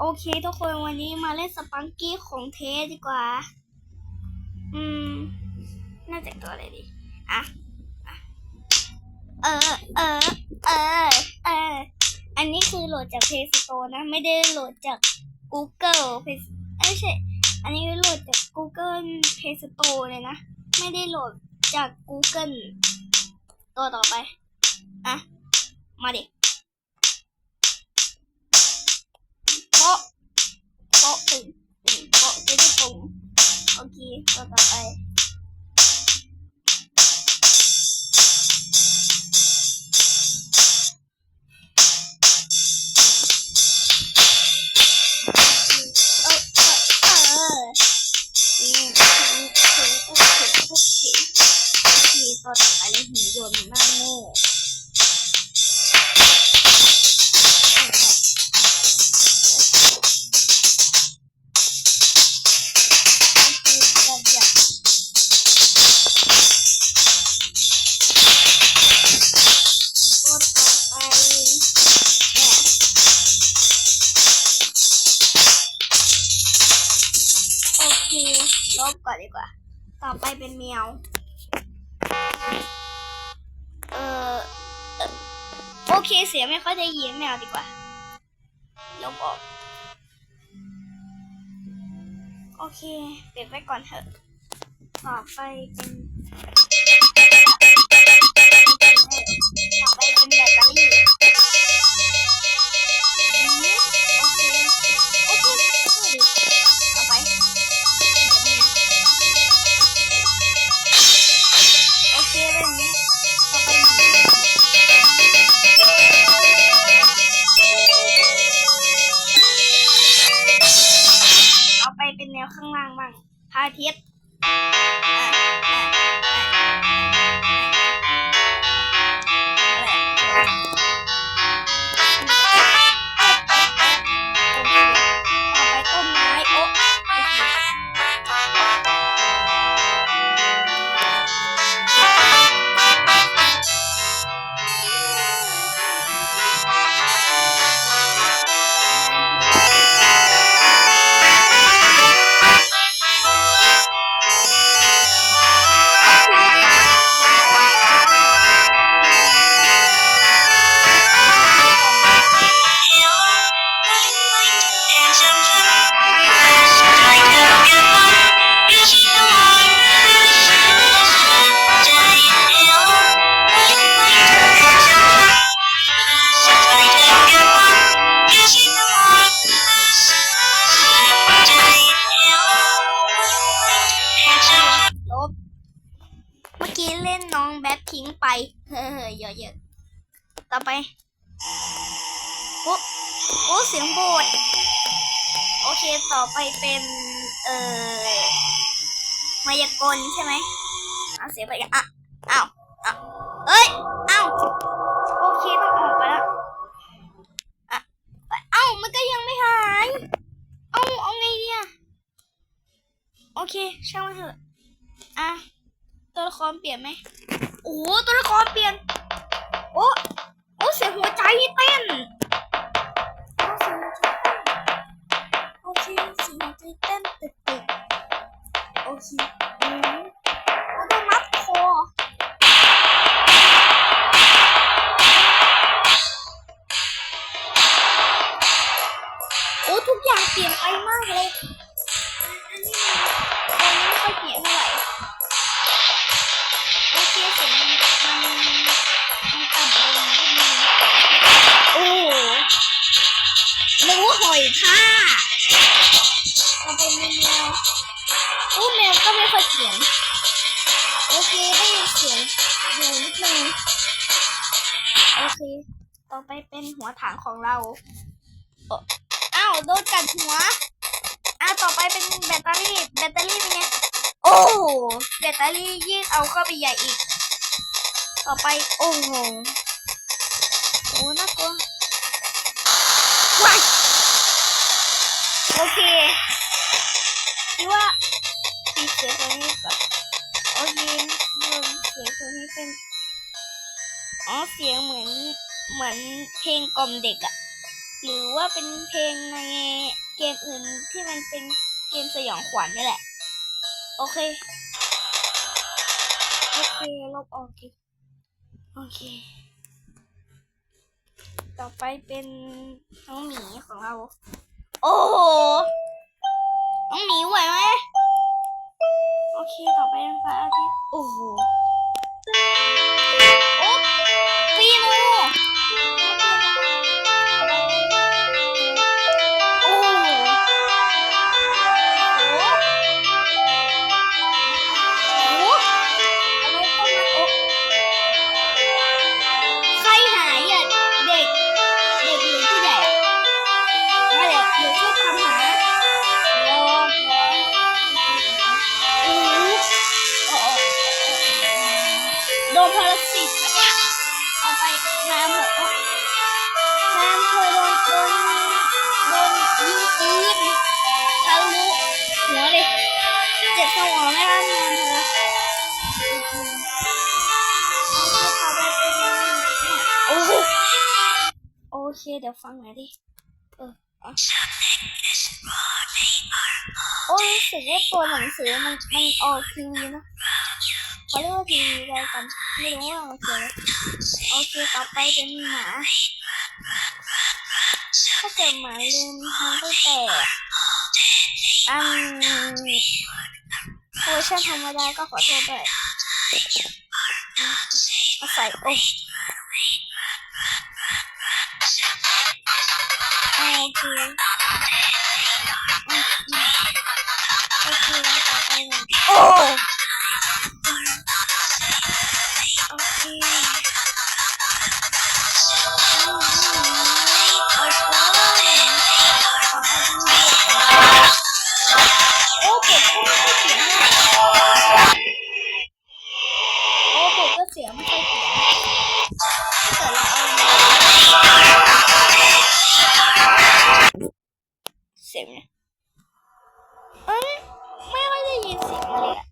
โอเค ทุกคนวันนี้มาเล่นสปังกี้ของเทสดีกว่า อืม น่าจะตัวอะไรดี อะ เออ เออ เออ เออ อันนี้คือโหลดจาก Play Store นะ ไม่ได้โหลดจาก Google เอ้ยไม่ใช่ อันนี้โหลดจาก Google Play Store เลยนะ ไม่ได้โหลดจาก Google ตัวต่อไป อะ มาดิ ดีกว่า ต่อไปเป็นแมว เออเอ่อโอเคเสียงไม่ค่อยได้ยินแมวดีกว่าลบออก โอเคเปลี่ยนไปก่อนเถอะ ต่อไปเป็น องแบ็คพิงไป เฮ้ยเยอะๆ ต่อไป โอ้โอ้เสียงโบดโอเคต่อไปเป็น เอ่อ มายากลใช่ไหมอะเสียไปอะอ้าวอ้าวเอ้ยอ้าวโอเคต้องออกไปแล้วอะเอ้ามันก็ยังไม่หายเอ้าเอาไงดีอะโอเคช่างมันเถอะอะ ตัวละครเปลี่ยนไหมโอ้ตัวละครเปลี่ยน โอ้โอ้เสียงหัวใจเต้นโอ้เสียหัวใจเต้นโอเคเสียงหัวใจเต้นตึกตึกโอเคอืมโอ้ต้องมัดคอโอ้ทุกอย่างเปลี่ยนไปมากเลยอันนี้มันไม่ค่อยเปลี่ยนเท่าไหร่ หอยท่าเราเป็นแมวโอ้แมวก็ไม่ค่อยเสียง โอเคได้ยินเสียงอยู่นิดนึง โอเค ต่อไปเป็นหัวถังของเราเอ่ออ้าวโดนกัดหัวอ้าวต่อไปเป็นแบตเตอรี่ แบตเตอรี่เป็นไง โอ้โห แบตเตอรี่ยิ่งเอาเข้าไปใหญ่อีก ต่อไป โอ้โหโอ้น่า โอเคคิดว่าปิดเสียงตัวนี้ก่อนโอเคเสียงตัวนี้เป็นอ๋อเสียงเหมือนเหมือนเพลงกล่อมเด็กอะหรือว่าเป็นเพลงในเกมอื่นที่มันเป็นเกมสยองขวัญนี่แหละ โอเค โอเคลบออกกิโอเค ต่อไปเป็นน้องหมีของเรา อ้โหน้องหมีไหวไหมโอเคต่อไปเป็นพระอาทิตย์โอ้โห โดนพาราสิตเอาไปน้ำหมดน้ำเคยโดนโดนโดนยิงปืนทะลุหัวเลยเจ็บสมองไหมครับน้ำเธอโอ้โอเค เดี๋ยวฟังหน่อยดิ เอออะโอ้รู้สึกว่าตัวหนังสือมันมันออกทีวีนะ เขาเรียกว่าทีวีอะไรกันไม่รู้ว่าโอเคโอเคต่อไปเป็นหมาถ้าเกิดหมาลืมทางตั้งแต่อันเวอร์ชันธรรมดาก็ขอโทษด้วยมาใส่โอ้โอเคโอเคต่อไปเลยโอ้ You 脸